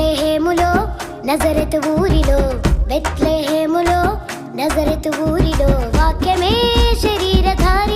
బెత్లేహేములో Nazareth ఊరిలో బెత్లేహేములో Nazareth ఊరిలో. వాక్యమే శరీరధార.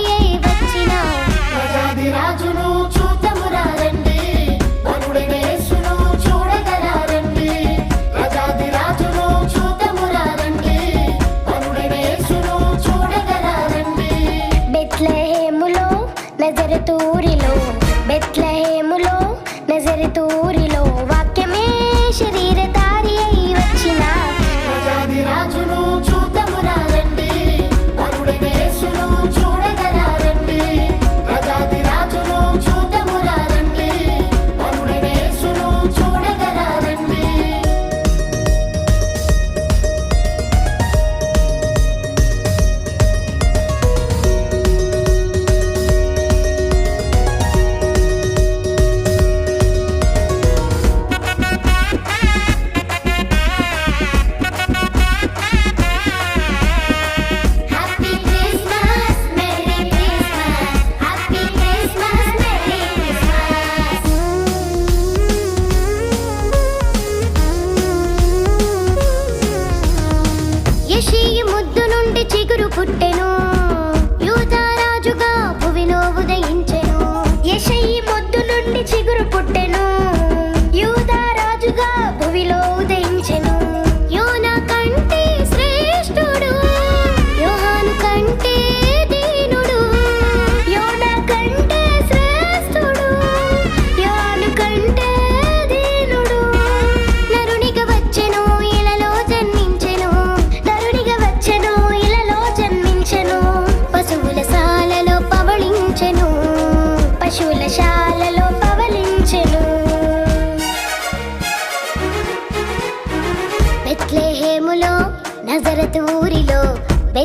చేసి ముద్దు నుండి చిగురు పుట్టెను.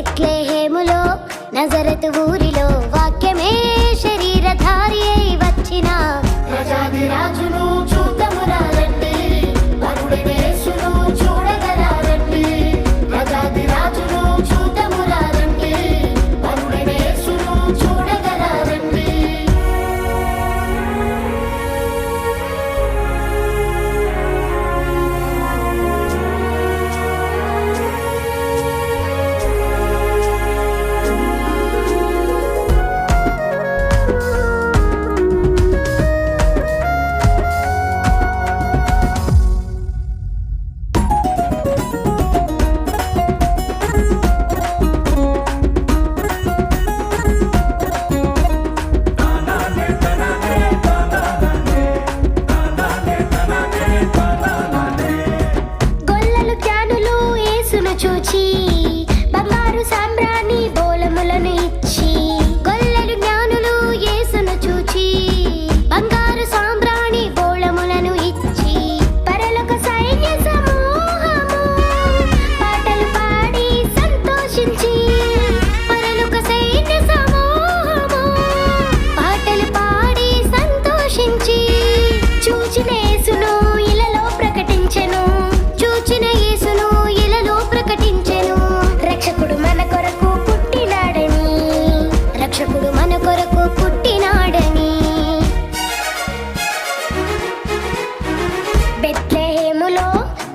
ఎట్లే హేములో నజరతు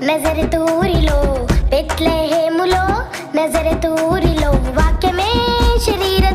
నజర తూరిలో పెట్లే హేములో నజర తూరిలో వాక్యమే శరీరం.